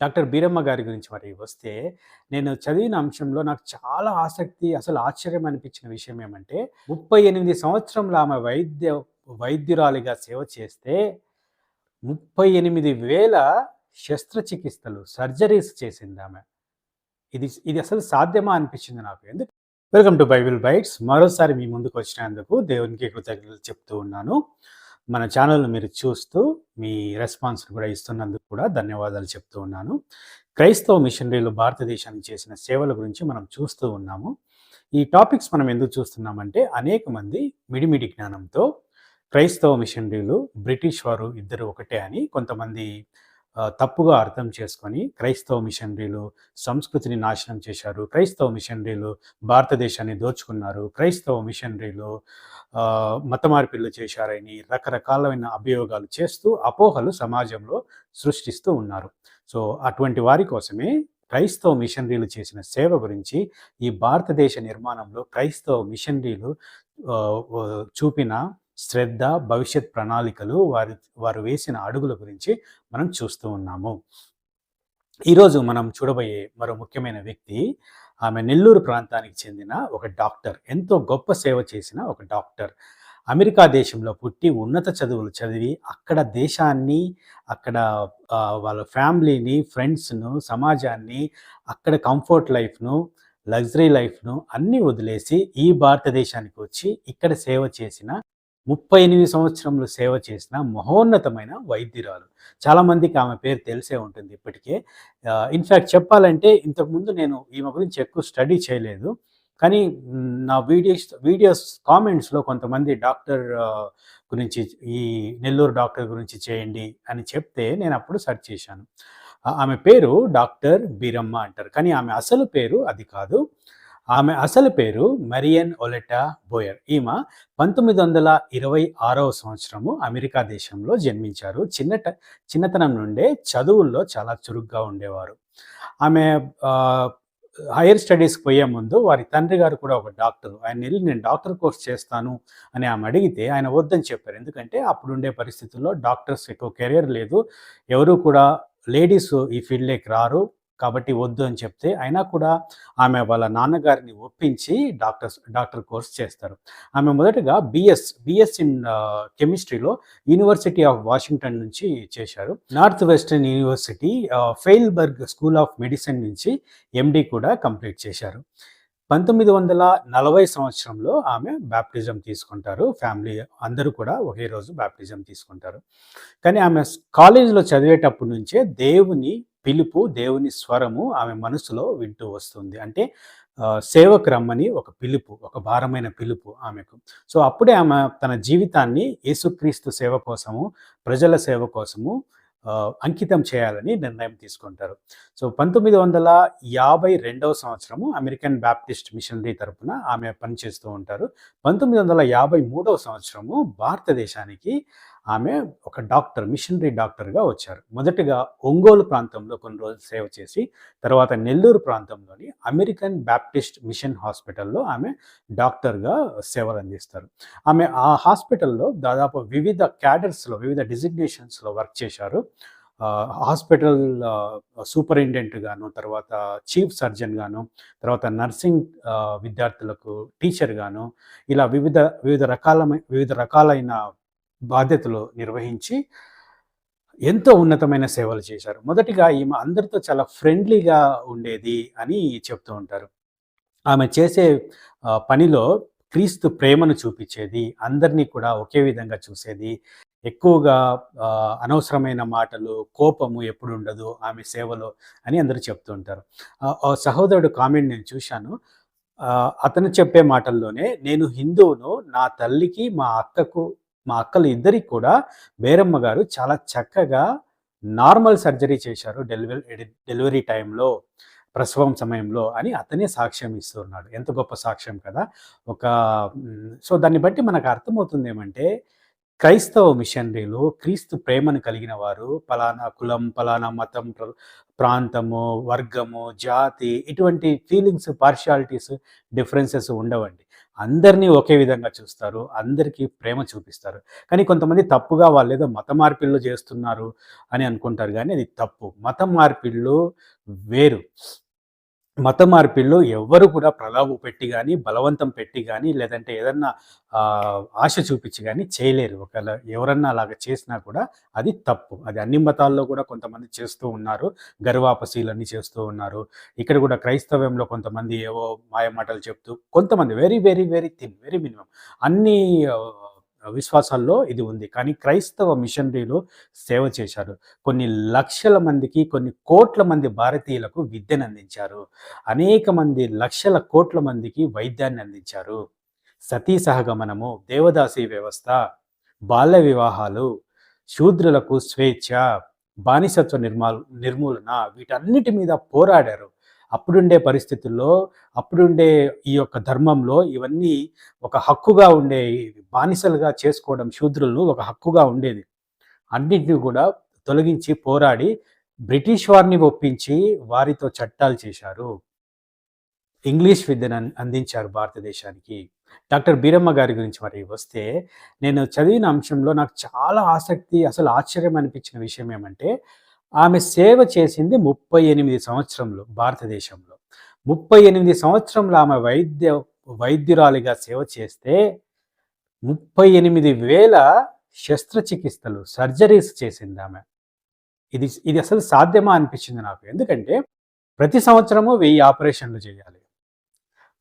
Doctor Beeramma గారి గురించి మరి వస్తే, నేను చదివిన అంశంలో నాకు చాలా ఆసక్తి, అసలు ఆశ్చర్యం అనిపించిన విషయం ఏమంటే, 38 సంవత్సరంలో ఆమె వైద్య వైద్యురాలిగా సేవ చేస్తే, 38,000 శస్త్రచికిత్సలు, సర్జరీస్ చేసింది ఆమె ఇది ఇది అసలు సాధ్యమా అనిపించింది నాకు. ఎందుకు వెల్కమ్ టు బైబిల్ బైట్స్. మరోసారి మీ ముందుకు వచ్చినందుకు దేవునికి కృతజ్ఞతలు చెప్తూ ఉన్నాను. మన ఛానల్ను మీరు చూస్తూ, మీ రెస్పాన్స్ కూడా ఇస్తున్నందుకు కూడా ధన్యవాదాలు చెప్తూ ఉన్నాను. క్రైస్తవ మిషనరీలు భారతదేశానికి చేసిన సేవల గురించి మనం చూస్తూ ఉన్నాము. ఈ టాపిక్స్ మనం ఎందుకు చూస్తున్నామంటే, అనేక మంది మిడిమిడి జ్ఞానంతో క్రైస్తవ మిషనరీలు, బ్రిటిష్ వారు ఇద్దరు ఒకటే అని కొంతమంది తప్పుగా అర్థం చేసుకొని, క్రైస్తవ మిషనరీలు సంస్కృతిని నాశనం చేశారు. క్రైస్తవ మిషనరీలు భారతదేశాన్ని దోచుకున్నారు. క్రైస్తవ మిషనరీలు మత మార్పిళ్ళు చేశారని రకరకాలైన అభియోగాలు చేస్తూ అపోహలు సమాజంలో సృష్టిస్తూ ఉన్నారు. సో, అటువంటి వారి కోసమే క్రైస్తవ మిషనరీలు చేసిన సేవ గురించి, ఈ భారతదేశ నిర్మాణంలో క్రైస్తవ మిషనరీలు చూపిన శ్రద్ధ, భవిష్యత్ ప్రణాళికలు, వారి వారు వేసిన అడుగుల గురించి మనం చూస్తూ ఉన్నాము. ఈరోజు మనం చూడబోయే మరో ముఖ్యమైన వ్యక్తి, ఆమె నెల్లూరు ప్రాంతానికి చెందిన ఒక డాక్టర్. ఎంతో గొప్ప సేవ చేసిన ఒక డాక్టర్. అమెరికా దేశంలో పుట్టి, ఉన్నత చదువులు చదివి, అక్కడ దేశాన్ని, అక్కడ వాళ్ళ ఫ్యామిలీని, ఫ్రెండ్స్‌ను, సమాజాన్ని, అక్కడ కంఫర్ట్ లైఫ్‌ను, లగ్జరీ లైఫ్‌ను అన్నీ వదిలేసి, ఈ భారతదేశానికి వచ్చి, ఇక్కడ సేవ చేసిన ముప్పై ఎనిమిది సంవత్సరంలో సేవ చేసిన మహోన్నతమైన వైద్యురాలు. చాలామందికి ఆమె పేరు తెలిసే ఉంటుంది ఇప్పటికే. ఇన్ఫ్యాక్ట్ ఇన్‌ఫాక్ట్ చెప్పాలంటే ఇంతకుముందు నేను ఈమె గురించి ఎక్కువ స్టడీ చేయలేదు. కానీ నా వీడియోస్ వీడియోస్ కామెంట్స్‌లో కొంతమంది డాక్టర్ గురించి ఈ నెల్లూరు డాక్టర్ గురించి చేయండి అని చెప్తే నేను అప్పుడు సెర్చ్ చేశాను. ఆమె పేరు డాక్టర్ బీరమ్మ అంటారు. కానీ ఆమె అసలు పేరు అది కాదు. ఆమె అసలు పేరు మరియన్ ఒలెటా బోయర్. ఈమె 1926వ సంవత్సరము అమెరికా దేశంలో జన్మించారు. చిన్నట చిన్నతనం నుండే చదువుల్లో చాలా చురుగ్గా ఉండేవారు. ఆమె హైయర్ స్టడీస్‌కి పోయే ముందు వారి తండ్రి గారు కూడా ఒక డాక్టర్ ఆయన వెళ్ళి నేను డాక్టర్ కోర్స్ చేస్తాను అని ఆమె అడిగితే ఆయన వద్దని చెప్పారు. ఎందుకంటే అప్పుడుండే పరిస్థితుల్లో డాక్టర్స్ ఎక్కువ కెరియర్ లేదు. ఎవరు కూడా లేడీస్ ఈ ఫీల్డ్‌లోకి రారు. కాబట్టి వద్దు అని చెప్తే, అయినా కూడా ఆమె వాళ్ళ నాన్నగారిని ఒప్పించి డాక్టర్స్ డాక్టర్ కోర్స్ చేస్తారు. ఆమె మొదటగా బీఎస్, బీఎస్ ఇన్ కెమిస్ట్రీలో యూనివర్సిటీ ఆఫ్ వాషింగ్టన్ నుంచి చేశారు. North western university Feinberg school of medicine నుంచి ఎండీ కూడా కంప్లీట్ చేశారు. 1940 సంవత్సరంలో ఆమె బ్యాప్టిజం తీసుకుంటారు. ఫ్యామిలీ అందరూ కూడా ఒకే రోజు బ్యాప్టిజం తీసుకుంటారు. కానీ ఆమె కాలేజీలో చదివేటప్పటి నుంచే దేవుని పిలుపు, దేవుని స్వరము ఆమె మనసులో వింటూ వస్తుంది. అంటే సేవకు రమ్మని ఒక పిలుపు, ఒక భారమైన పిలుపు ఆమెకు. సో, అప్పుడే ఆమె తన జీవితాన్ని యేసుక్రీస్తు సేవ కోసము, ప్రజల సేవ కోసము అంకితం చేయాలని నిర్ణయం తీసుకుంటారు. సో, 1952వ సంవత్సరము అమెరికన్ బ్యాప్టిస్ట్ మిషనరీ తరపున ఆమె పనిచేస్తూ ఉంటారు. 1953వ సంవత్సరము భారతదేశానికి ఆమె ఒక డాక్టర్, మిషనరీ డాక్టర్‌గా వచ్చారు. మొదటగా ఒంగోలు ప్రాంతంలో కొన్ని రోజులు సేవ చేసి, తర్వాత నెల్లూరు ప్రాంతంలోని అమెరికన్ బ్యాప్టిస్ట్ మిషన్ హాస్పిటల్‌లో ఆమె డాక్టర్‌గా సేవలు అందిస్తారు ఆమె ఆ హాస్పిటల్‌లో దాదాపు వివిధ క్యాడర్స్‌లో, వివిధ డిజిగ్నేషన్స్‌లో వర్క్ చేశారు. హాస్పిటల్ సూపరింటెండెంట్ గాను తర్వాత చీఫ్ సర్జన్ గాను తర్వాత నర్సింగ్ విద్యార్థులకు విద్యార్థులకు టీచర్‌గాను, ఇలా వివిధ వివిధ రకాల వివిధ రకాలైన బాధ్యతలు నిర్వహించి ఎంతో ఉన్నతమైన సేవలు చేశారు. మొదటిగా ఈమె అందరితో చాలా ఫ్రెండ్లీగా ఉండేది అని చెప్తూ ఉంటారు. ఆమె చేసే పనిలో క్రీస్తు ప్రేమను చూపించేది అందరినీ కూడా ఒకే విధంగా చూసేది. ఎక్కువగా అనవసరమైన మాటలు, కోపము ఎప్పుడు ఉండదు ఆమె సేవలో అని అందరూ చెప్తూ ఉంటారు. సహోదరుడు కామెంట్ నేను చూశాను. అతను చెప్పే మాటల్లోనే నేను హిందువును. నా తల్లికి, మా అక్కకు మా అక్కలు ఇద్దరికి కూడా బేరమ్మ గారు చాలా చక్కగా నార్మల్ సర్జరీ చేశారు డెలివరీ డెలివరీ టైంలో, ప్రసవం సమయంలో అని అతనే సాక్ష్యం ఇస్తున్నాడు ఎంత గొప్ప సాక్ష్యం కదా! ఒక సో, దాన్ని బట్టి మనకు అర్థమవుతుంది ఏమంటే, క్రైస్తవ మిషనరీలు క్రీస్తు ప్రేమను కలిగిన వారు పలానా కులం, పలానా మతం, ప్రాంతము, వర్గము, జాతి ఇటువంటి ఫీలింగ్స్, పార్షియాలిటీస్, డిఫరెన్సెస్ ఉండవండి. అందరినీ ఒకే విధంగా చూస్తారు అందరికీ ప్రేమ చూపిస్తారు. కానీ కొంతమంది తప్పుగా వాళ్ళు ఏదో మత మార్పిళ్ళు చేస్తున్నారు అని అనుకుంటారు. కానీ అది తప్పు. మత మార్పిళ్ళు వేరు. మత మార్పిడిలో ఎవ్వరు కూడా ప్రలాభం పెట్టి కానీ బలవంతం పెట్టి కానీ లేదంటే ఏదన్నా ఆశ చూపించి కానీ చేయలేరు. ఒకవేళ ఎవరన్నా అలాగ చేసినా కూడా అది తప్పు. అది అన్ని మతాల్లో కూడా కొంతమంది చేస్తూ ఉన్నారు. గర్వాపసీలన్నీ చేస్తూ ఉన్నారు. ఇక్కడ కూడా క్రైస్తవ్యంలో కొంతమంది ఏవో మాయ మాటలు చెప్తూ కొంతమంది very very very thin very minimum అన్ని విశ్వాసాల్లో ఇది ఉంది. కానీ క్రైస్తవ మిషనరీలు సేవ చేశారు. కొన్ని లక్షల మందికి కొన్ని కోట్ల మంది భారతీయులకు విద్యను అందించారు. అనేక మంది లక్షల కోట్ల మందికి వైద్యాన్ని అందించారు. సతీ సహగమనము దేవదాసి వ్యవస్థ బాల్య వివాహాలు శూద్రులకు స్వేచ్ఛ బానిసత్వ నిర్మా నిర్మూలన వీటన్నిటి మీద పోరాడారు. అప్పుడుండే పరిస్థితుల్లో అప్పుడుండే ఈ యొక్క ధర్మంలో ఇవన్నీ ఒక హక్కుగా ఉండే బానిసలుగా చేసుకోవడం శూద్రులను ఒక హక్కుగా ఉండేది. అన్నింటినీ కూడా తొలగించి పోరాడి బ్రిటిష్ వారిని ఒప్పించి వారితో చట్టాలు చేశారు. ఇంగ్లీష్ విద్యను అందించారు భారతదేశానికి. డాక్టర్ బీరమ్మ గారి గురించి మరి వస్తే నేను చదివిన అంశంలో నాకు చాలా ఆసక్తి అసలు ఆశ్చర్యం అనిపించిన విషయం ఏమంటే ఆమె సేవ చేసింది ముప్పై ఎనిమిది సంవత్సరంలో భారతదేశంలో. ముప్పై ఎనిమిది సంవత్సరంలో ఆమె వైద్య వైద్యురాలిగా సేవ చేస్తే ముప్పై ఎనిమిది వేల శస్త్రచికిత్సలు సర్జరీస్ చేసింది ఆమె. ఇది ఇది అసలు సాధ్యమా అనిపించింది నాకు? ఎందుకంటే ప్రతి సంవత్సరము వెయ్యి ఆపరేషన్లు చేయాలి.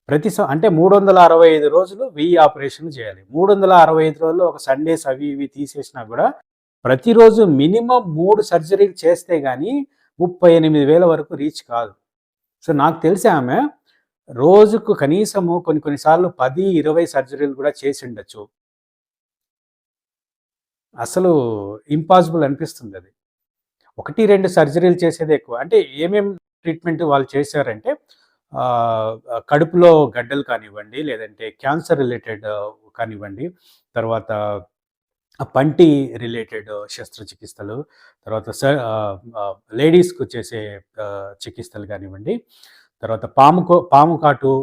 ప్రతి సం- అంటే మూడు వందల అరవై ఐదు రోజులు వెయ్యి ఆపరేషన్లు చేయాలి. మూడు వందల అరవై ఐదు రోజులు ఒక సండేస్ అవి ఇవి తీసేసినా కూడా ప్రతిరోజు మినిమం మూడు సర్జరీలు చేస్తే కానీ ముప్పై ఎనిమిది వేల వరకు రీచ్ కాదు. సో నాకు తెలిసి ఆమె రోజుకు కనీసము కొన్ని కొన్నిసార్లు పది ఇరవై సర్జరీలు కూడా చేసి ఉండొచ్చు. అసలు ఇంపాసిబుల్ అనిపిస్తుంది అది. ఒకటి రెండు సర్జరీలు చేసేది ఎక్కువ. అంటే ఏమేం ట్రీట్మెంట్ వాళ్ళు చేశారంటే కడుపులో గడ్డలు కానివ్వండి లేదంటే క్యాన్సర్ రిలేటెడ్ కానివ్వండి తర్వాత పంటి రిలేటెడ్ శస్త్రచికిత్సలు తర్వాత స లేడీస్కు చేసే చికిత్సలు కానివ్వండి తర్వాత పాము పాము కాటు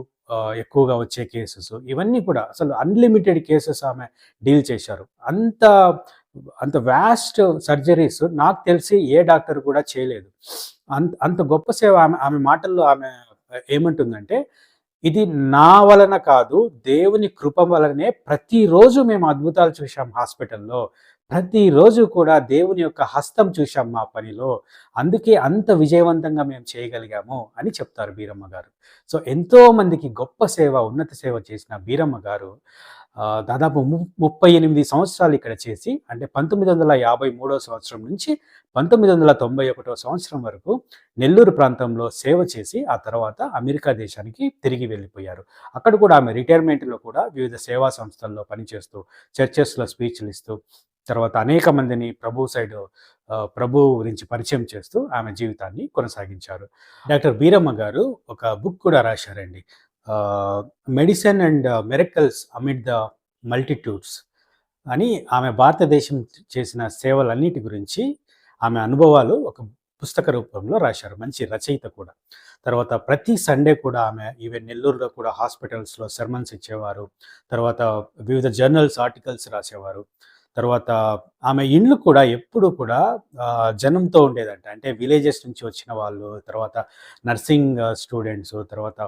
ఎక్కువగా వచ్చే కేసెస్ ఇవన్నీ కూడా అసలు అన్లిమిటెడ్ కేసెస్ ఆమె డీల్ చేశారు. అంత అంత వ్యాస్ట్ సర్జరీస్ నాకు తెలిసి ఏ డాక్టర్ కూడా చేయలేదు. అంత అంత గొప్ప సేవ ఆమె ఆమె మాటల్లో ఆమె ఏమంటుందంటే ఇది నా వలన కాదు దేవుని కృప వలనే ప్రతిరోజు మేము అద్భుతాలు చూసాం హాస్పిటల్లో. ప్రతిరోజు కూడా దేవుని యొక్క హస్తం చూసాం మా పనిలో. అందుకే అంత విజయవంతంగా మేము చేయగలిగాము అని చెప్తారు బీరమ్మ గారు. సో ఎంతో మందికి గొప్ప సేవ ఉన్నత సేవ చేసిన బీరమ్మ గారు దాదాపు ము- ముప్పై ఎనిమిది సంవత్సరాలు ఇక్కడ చేసి అంటే పంతొమ్మిది వందల యాభై మూడో సంవత్సరం నుంచి పంతొమ్మిది వందల తొంభై ఒకటో సంవత్సరం వరకు నెల్లూరు ప్రాంతంలో సేవ చేసి ఆ తర్వాత అమెరికా దేశానికి తిరిగి వెళ్ళిపోయారు. అక్కడ కూడా ఆమె రిటైర్మెంట్లో కూడా వివిధ సేవా సంస్థల్లో పనిచేస్తూ చర్చెస్లో స్పీచ్లు ఇస్తూ తర్వాత అనేక మందిని ప్రభు సైడ్ ప్రభు గురించి పరిచయం చేస్తూ ఆమె జీవితాన్ని కొనసాగించారు. డాక్టర్ బీరమ్మ గారు ఒక బుక్ కూడా రాశారండి. Medicine and miracles amid the multitudes అని ఆమె భారతదేశం చేసిన సేవలన్నిటి గురించి ఆమె అనుభవాలు ఒక పుస్తక రూపంలో రాశారు. మంచి రచయిత కూడా. తర్వాత ప్రతి సండే కూడా ఆమె ఈవెన్ నెల్లూరులో కూడా హాస్పిటల్స్లో సెర్మన్స్ ఇచ్చేవారు. తర్వాత వివిధ జర్నల్స్ ఆర్టికల్స్ రాసేవారు. తర్వాత ఆమె ఇండ్లు కూడా ఎప్పుడు కూడా జనంతో ఉండేదంట. అంటే విలేజెస్ నుంచి వచ్చిన వాళ్ళు తర్వాత నర్సింగ్ స్టూడెంట్స్ తర్వాత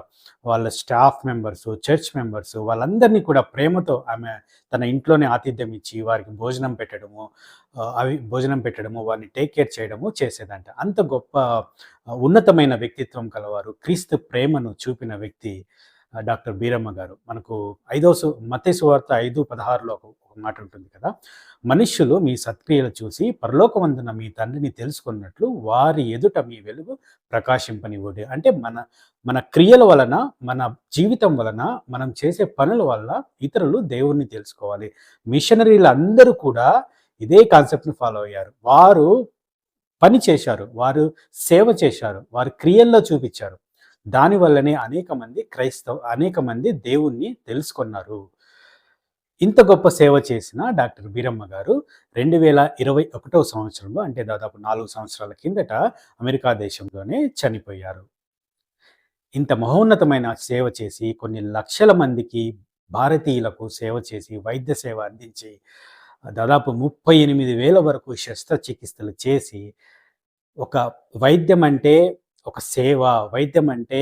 వాళ్ళ స్టాఫ్ మెంబర్స్ చర్చ్ మెంబర్స్ వాళ్ళందరినీ కూడా ప్రేమతో ఆమె తన ఇంట్లోనే ఆతిథ్యం ఇచ్చి వారికి భోజనం పెట్టడము అవి భోజనం పెట్టడము వారిని టేక్ కేర్ చేయడము చేసేదంట. అంత గొప్ప ఉన్నతమైన వ్యక్తిత్వం కలవారు క్రీస్తు ప్రేమను చూపిన వ్యక్తి డాక్టర్ బీరమ్మ గారు. మనకు ఐదో సు సువార్త ఐదు పదహారులో ఒక మాట ఉంటుంది కదా? మనుష్యులు మీ సత్క్రియలు చూసి పరలోకమందున మీ తండ్రిని తెలుసుకున్నట్లు వారి ఎదుట మీ వెలుగు ప్రకాశింపనివ్వడు. అంటే మన మన క్రియల వలన మన జీవితం వలన మనం చేసే పనుల వల్ల ఇతరులు దేవుణ్ణి తెలుసుకోవాలి. మిషనరీలు అందరూ కూడా ఇదే కాన్సెప్ట్ని ఫాలో అయ్యారు. వారు పని చేశారు వారు సేవ చేశారు వారు క్రియల్లో చూపించారు. దానివల్లనే అనేక మంది క్రైస్తవ అనేక మంది దేవుణ్ణి తెలుసుకున్నారు. ఇంత గొప్ప సేవ చేసిన డాక్టర్ బీరమ్మ గారు రెండు వేల ఇరవై ఒకటో సంవత్సరంలో అంటే దాదాపు నాలుగు సంవత్సరాల కిందట అమెరికా దేశంలోనే చనిపోయారు. ఇంత మహోన్నతమైన సేవ చేసి కొన్ని లక్షల మందికి భారతీయులకు సేవ చేసి వైద్య సేవ అందించి దాదాపు ముప్పై ఎనిమిది వేల వరకు శస్త్రచికిత్సలు చేసి ఒక వైద్యం అంటే ఒక సేవ వైద్యం అంటే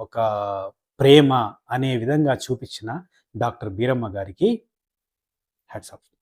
ఒక ప్రేమ అనే విధంగా చూపించిన డాక్టర్ బీరమ్మ గారికి హ్యాట్స్ ఆఫ్.